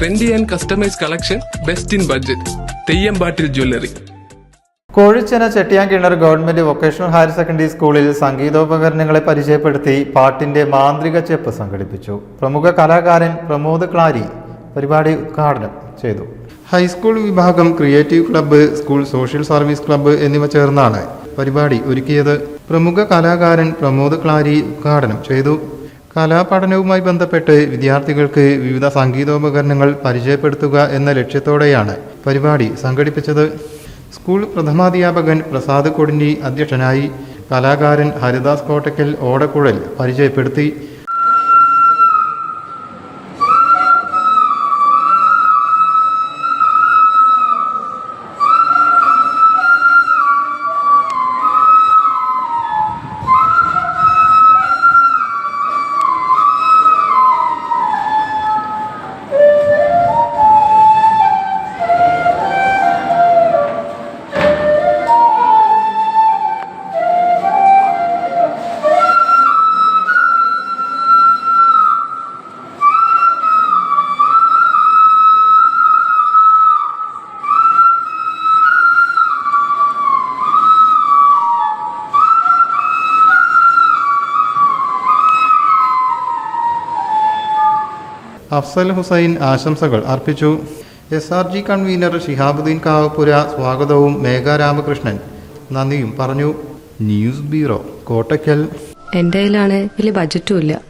Trendy and customise collection best in budget Theyyampattil jewellery Kozhichena Chettiyankinar government vocational higher secondary സ്കൂളിൽ സംഗീതോപകരണങ്ങളെ പരിചയപ്പെടുത്തി പാട്ടിന്റെ മാന്ത്രിക ചെപ്പ് സംഘടിപ്പിച്ചു. പ്രമുഖ കലാകാരൻ പ്രമോദ് ക്ലാരി പരിപാടി ഉദ്ഘാടനം ചെയ്തു. ഹൈസ്കൂൾ വിഭാഗം creative club school social service club എന്നിവ ചേർന്നാണ് പരിപാടി ഒരുക്കിയത്. പ്രമുഖ കലാകാരൻ പ്രമോദ് ക്ലാരി ഉദ്ഘാടനം ചെയ്തു. കലാപഠനവുമായി ബന്ധപ്പെട്ട് വിദ്യാർത്ഥികൾക്ക് വിവിധ സംഗീതോപകരണങ്ങൾ പരിചയപ്പെടുത്തുക എന്ന ലക്ഷ്യത്തോടെയാണ് പരിപാടി സംഘടിപ്പിച്ചത്. സ്കൂൾ പ്രഥമാധ്യാപകൻ പ്രസാദ് കൊടിഞ്ഞി അധ്യക്ഷനായി കലാകാരൻ ഹരിദാസ് കോട്ടക്കൽ ഓടക്കുഴൽ പരിചയപ്പെടുത്തി അഫ്സൽ ഹുസൈൻ ആശംസകൾ അർപ്പിച്ചു. S R G convener Shihabuddin Kavappura സ്വാഗതവും മേഘ രാമകൃഷ്ണൻ നന്ദിയും പറഞ്ഞു. News bureau Kottakkal. എന്റെ കയ്യിലാണ് വലിയ ബജറ്റും ഇല്ല.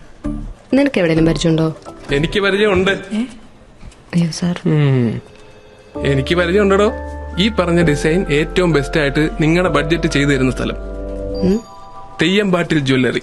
നിനക്ക് എവിടെയെങ്കിലും പരിചയമുണ്ടോ? എനിക്ക് പരിചയമുണ്ട്. അയ്യോ സാർ. എനിക്ക് പരിചയമുണ്ടോ ഈ പറഞ്ഞ ഡിസൈൻ ഏറ്റവും ബെസ്റ്റ് ആയിട്ട് നിങ്ങളുടെ ബഡ്ജറ്റ് ചെയ്തു തരുന്ന സ്ഥലം. Theyyam Theyyampattil jewellery